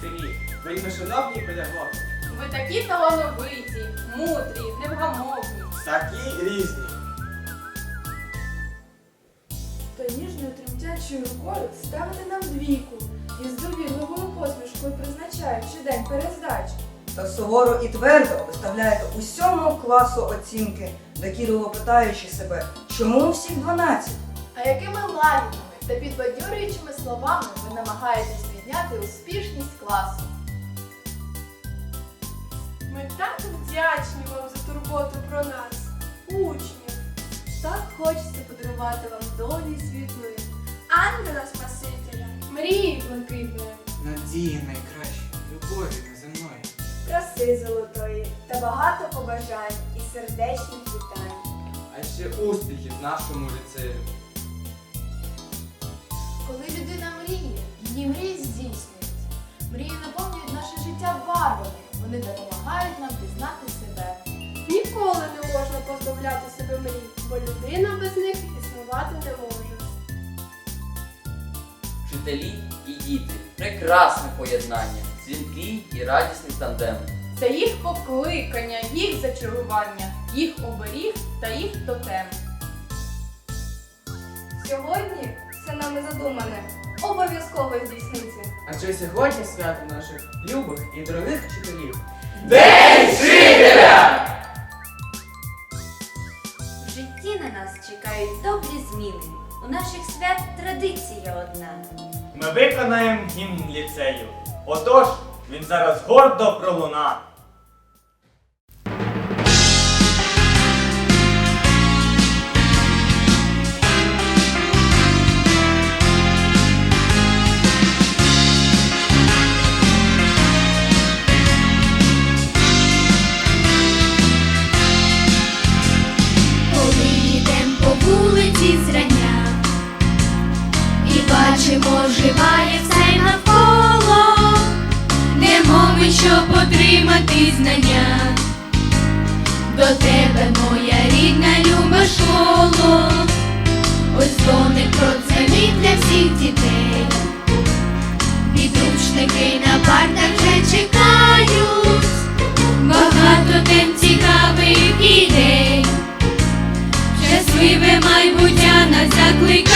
вчителі, вельмишановні педагоги, Ви такі талановиті, мудрі, невгамовні. такі різні. То ніжною тремтячою рукою ставите нам двійку і з довірливою посмішкою призначаючи день перездачі. та суворо і твердо виставляєте усьому класу оцінки, докірливо питаючи себе, чому у всіх 12? А якими лагідними та підбадьорюючими словами ви намагаєтесь підняти успішність класу? Ми так вдячні вам за турботу про нас, учнів. Так хочеться подарувати вам долі світлої. Ангела Спасителя, мрії блакитної, Надії найкращі, любові неземної. краси золотої та багато побажань і сердечних вітань. А ще успіхів нашому ліцею. Коли людина мріє, її мрії здійснюються. Мрії наповнюють наше життя барвами. Вони допомагають нам пізнати себе. Ніколи не можна позбавляти себе мрій, бо людина без них існувати не може. Вчителі і діти прекрасне поєднання, дзвінкий і радісний тандем. Це їх покликання, їх зачарування, їх оберіг та їх тотем. Сьогодні все нами задумане. Обов'язково здійсниться. Адже сьогодні свято наших любих і дорогих вчителів. В житті на нас чекають добрі зміни. У наших свят традиція одна. Ми виконаємо гімн ліцею. Отож, він зараз гордо пролуна. Бачимо, живає все навколо, йдемо ми, щоб отримати знання. До тебе, моя рідна люба школо, ось дзвоник продзвонить для всіх дітей. Підручники на партах вже чекають, багато тем цікавих ідей. Щасливе майбуття нас закликають,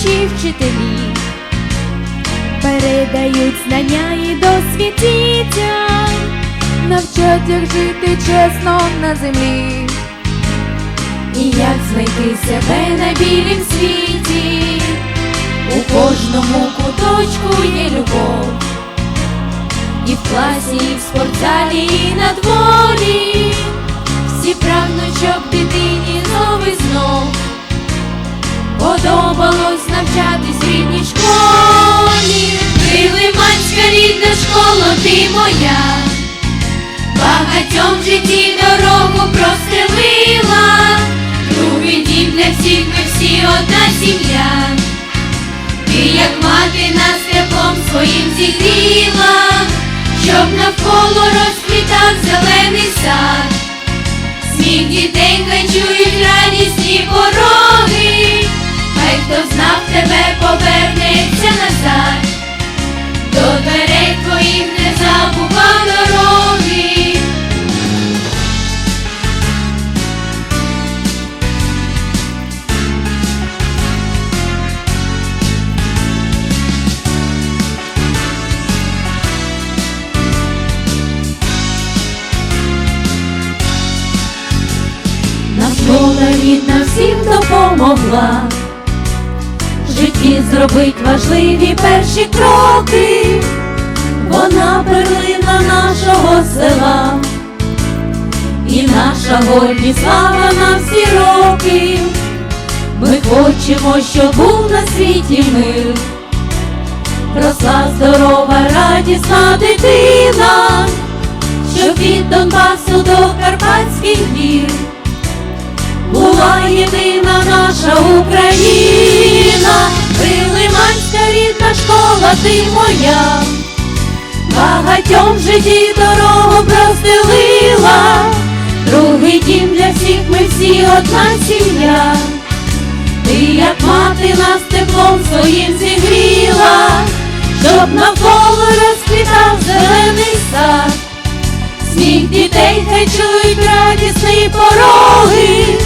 кращі вчителі, передають знання і досвід дітям, навчать, як жити чесно на землі, і як знайти себе на білім світі. У кожному куточку є любов, і в класі, і в спортзалі, і на дворі. Ти моя, багатьом в житті дорогу простелила, другий дім для всіх, ми всі одна сім'я. Ти, як мати, нас теплом своїм зігріла, щоб навколо розквітав зелений сад. Сміх дітей хай Допомогла. житті зробить важливі перші кроки. Вона перлина нашого села, і наша гордість слава на всі роки. Ми хочемо, щоб був на світі мир. Росла здорова, радісна дитина, що від Донбасу до Карпатських гір була єдина наша Україна, Прилиманська рідна школа, ти моя, багатьом в житті дорогу простелила, другий дім для всіх, ми всі одна сім'я. Ти, як мати, нас теплом своїм зігріла, щоб навколо розквітав зелений сад. Сміх дітей хай чують радісні пороги,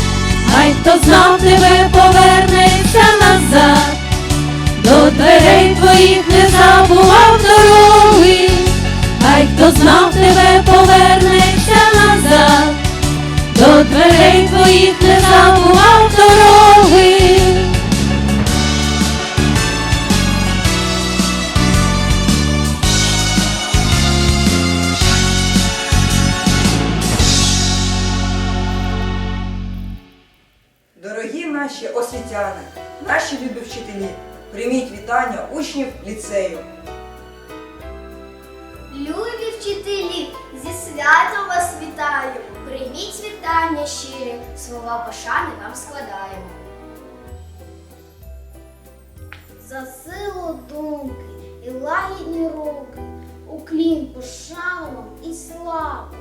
хай хто знав тебе повернеться назад, до дверей твоїх не забував дороги, хай хто знав тебе повернеться назад, до дверей твоїх не забував дороги. Вітання учнів ліцею. Любі вчителі, зі святом вас вітаю! Прийміть вітання щирі, слова пошани вам складаємо. За силу думки і лагідні руки, уклін пошану і славу.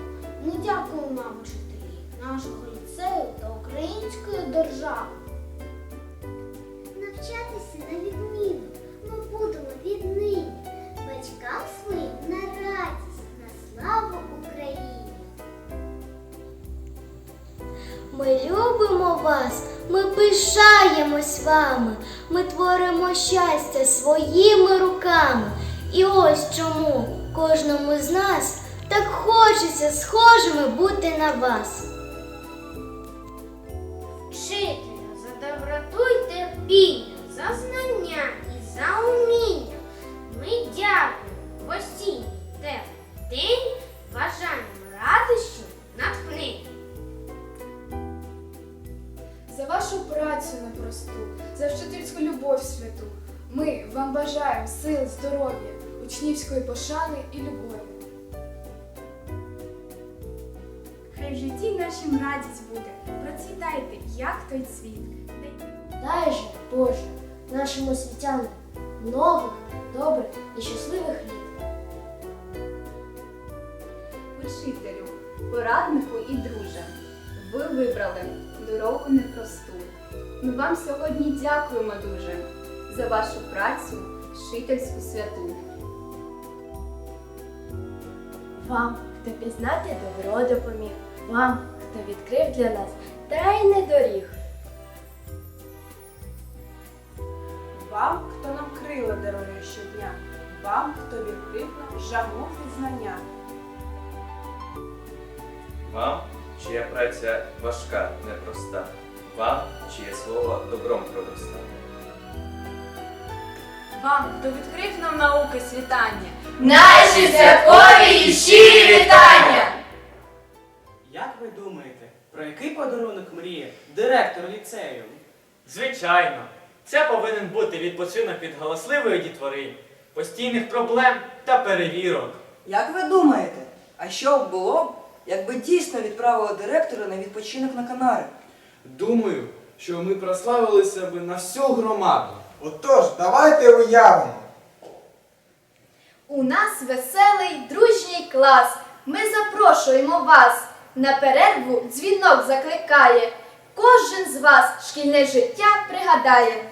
Ну дякую нам, вчителі, нашого ліцею та української держави. Навчатися на відміну ми будемо віднині, батькам своїм на радість, на славу Україні. Ми любимо вас, ми пишаємось вами, ми творимо щастя своїми руками. І ось чому кожному з нас так хочеться схожими бути на вас. День, бажаємо радощів, натхнення. За вашу працю непросту, за вчительську любов святу. Ми вам бажаємо сил, здоров'я, учнівської пошани і любові. Хай в житті нашим радість буде. Процвітайте, як той цвіт. Дай же, Боже, нашим освітянам нових, добрих і щасливих літ. Учителю, пораднику і друже, ви вибрали дорогу непросту. Ми вам сьогодні дякуємо дуже за вашу працю, вчительську святу. Вам, хто пізнати добро допоміг, вам, хто відкрив для нас тайне доріг. Вам, хто нам крила дарує щодня, вам, хто відкрив нам жагу знання. Вам, чия праця важка, непроста, вам, чиє слово добром проростає. Вам, хто відкрив нам науки світання. Наші святкові і щирі вітання! Як ви думаєте, про який подарунок мріє директор ліцею? Звичайно, це повинен бути відпочинок від галасливої дітвори, постійних проблем та перевірок. Як ви думаєте, а що було б, якби дійсно відправили директора на відпочинок на Канари? Думаю, що ми прославилися би на всю громаду. Отож, давайте уявимо. У нас веселий дружній клас. Ми запрошуємо вас. На перерву дзвінок закликає. Кожен з вас шкільне життя пригадає.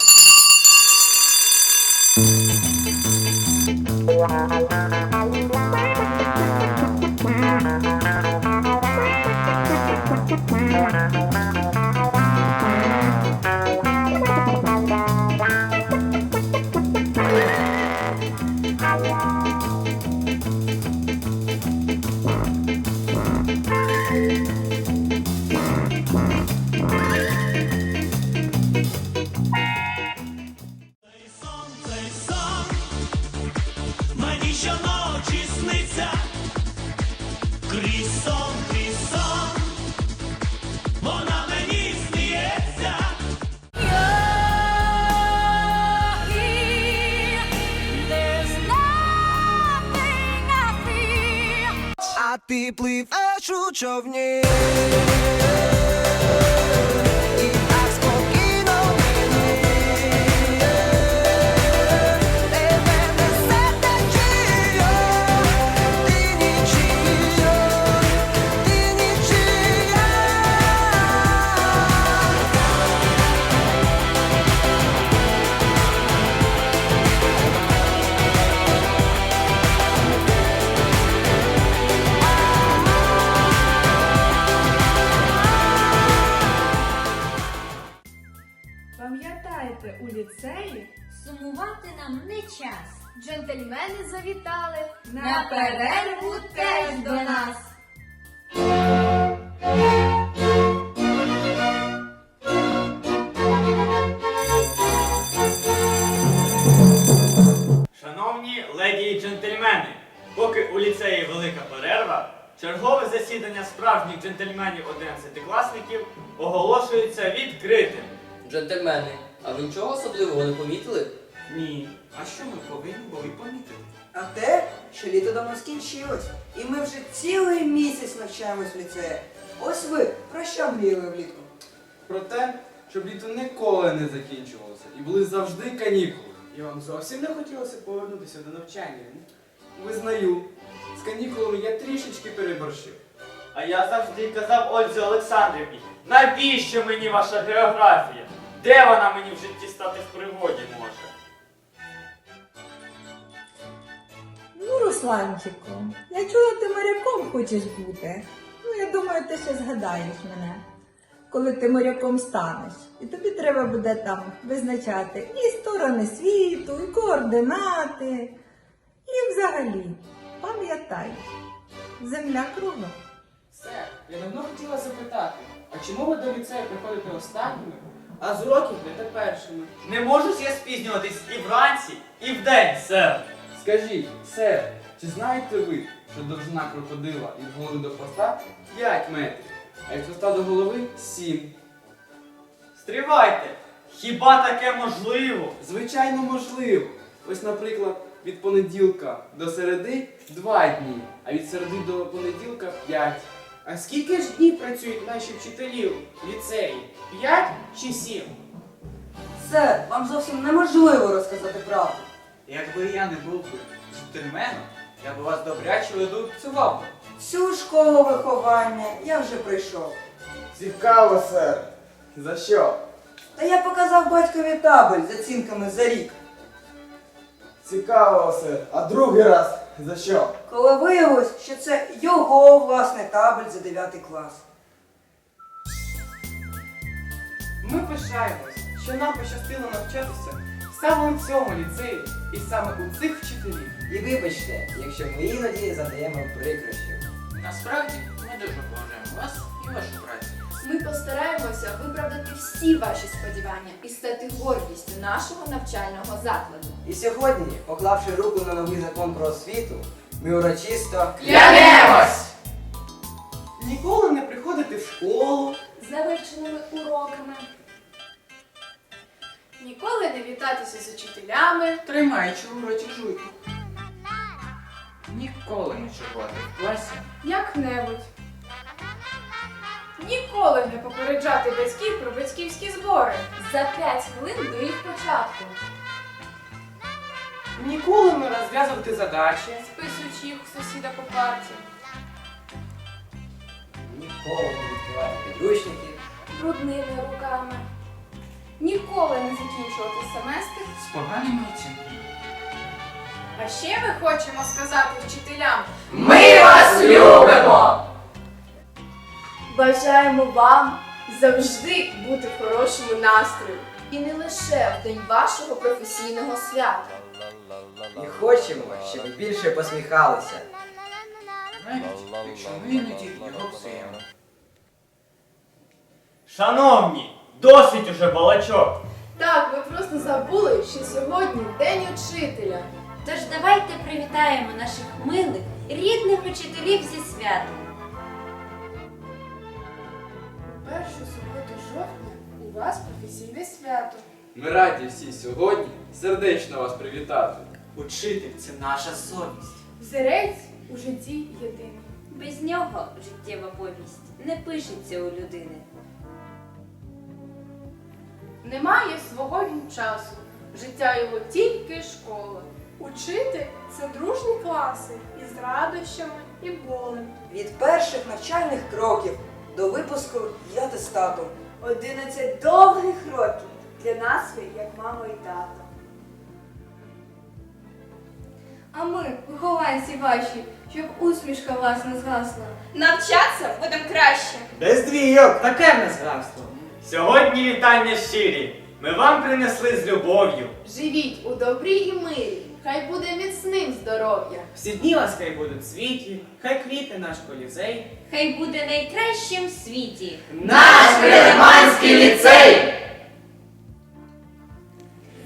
І пливеш у човні. Джентльмени завітали. На перерву теж до нас. Шановні леді і джентльмени, поки у ліцеї велика перерва, чергове засідання справжніх джентльменів 11-класників оголошується відкритим. Джентльмени, а ви нічого особливого не помітили? Ні. А що ми повинні були помітити? А те, що літо давно скінчилось, і ми вже цілий місяць навчаємось в ліцеї. Ось ви про що мріяли влітку? Про те, щоб літо ніколи не закінчувалося і були завжди канікули. І вам зовсім не хотілося повернутися до навчання. Визнаю, з канікулами я трішечки переборщив. А я завжди казав Ользі Олександрівні, навіщо мені ваша географія? Де вона мені в житті стати в пригоді може? Русланчику, я чула, ти моряком хочеш бути. Ну, я думаю, ти ще згадаєш мене, коли ти моряком станеш. І тобі треба буде там визначати і сторони світу, і координати. І взагалі, пам'ятай, земля кругла. Сер, я давно хотіла запитати, а чому ви до ліцею приходите останніми, а з уроків йдете першими? Не можу ж я спізнюватись і вранці, і вдень, сер. Скажіть, сер, чи знаєте ви, що довжина крокодила від голови до хвоста 5 метрів, а від хвоста до голови 7? Стривайте! Хіба таке можливо? Звичайно, можливо. Ось, наприклад, від понеділка до середи 2 дні, а від середи до понеділка 5. А скільки ж днів працюють наші вчителі в ліцеї? П'ять чи сім? Сер, вам зовсім неможливо розказати правду. Якби я не був би джентльменом, я б вас добряче редукціював би. Цю школу виховання я вже пройшов. Цікаво, сер. За що? Та я показав батькові табель з оцінками за рік. Цікаво, сер. А другий раз за що? Коли виявилось, що це його власний табель за 9 клас. Ми пишаємось, що нам пощастило навчатися саме у цьому ліцеї і саме у цих вчителів. І вибачте, якщо ми іноді задаємо прикрощів. Насправді ми дуже поважаємо вас і вашу працю. Ми постараємося виправдати всі ваші сподівання і стати гордістю нашого навчального закладу. І сьогодні, поклавши руку на новий закон про освіту, ми урочисто Клянемось! Ніколи не приходити в школу. з невивченими уроками. Ніколи не вітатися з учителями. Тримаючи уроці жуйку. Ніколи не чергувати в класі. Як-небудь. Ніколи не попереджати батьків про батьківські збори. За 5 хвилин до їх початку. Ніколи не розв'язувати задачі. Списуючи їх у сусіда по парті. ніколи не відкривати підручники. Брудними руками. Ніколи не закінчувати семестр. З поганими оцінками. А ще ми хочемо сказати вчителям. Ми вас любимо! Бажаємо вам завжди бути в хорошому настрої. І не лише в день вашого професійного свята. І хочемо, щоб ви більше посміхалися. Навіть якщо ми іноді його псуємо. Шановні, досить уже балачок. Так, ви просто забули, що сьогодні день учителя. Тож давайте привітаємо наших милих, рідних учителів зі святом. У першу суботу жовтня у вас професійне свято. Ми раді всі сьогодні сердечно вас привітати. Учитель це наша совість. Взірець у житті єдиний. Без нього життєва повість не пишеться у людини. Немає свого він часу, життя його тільки школа. Учитель це дружні класи із радощами і болем. Від перших навчальних кроків до випуску і атестату. 11 довгих років для нас ви як мама і тато. А ми, вихованці ваші, щоб усмішка вас не згасла. Навчатися будемо краще. Без двійок! Таке в нас графство. Сьогодні вітання щирі. Ми вам принесли з любов'ю. Живіть у добрій і мирі, хай буде міцним здоров'я. Всі дні вас хай будуть світі, хай квіти наш колізей. Хай буде найкращим в світі. Наш Грилеманський ліцей!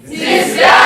Зі свят!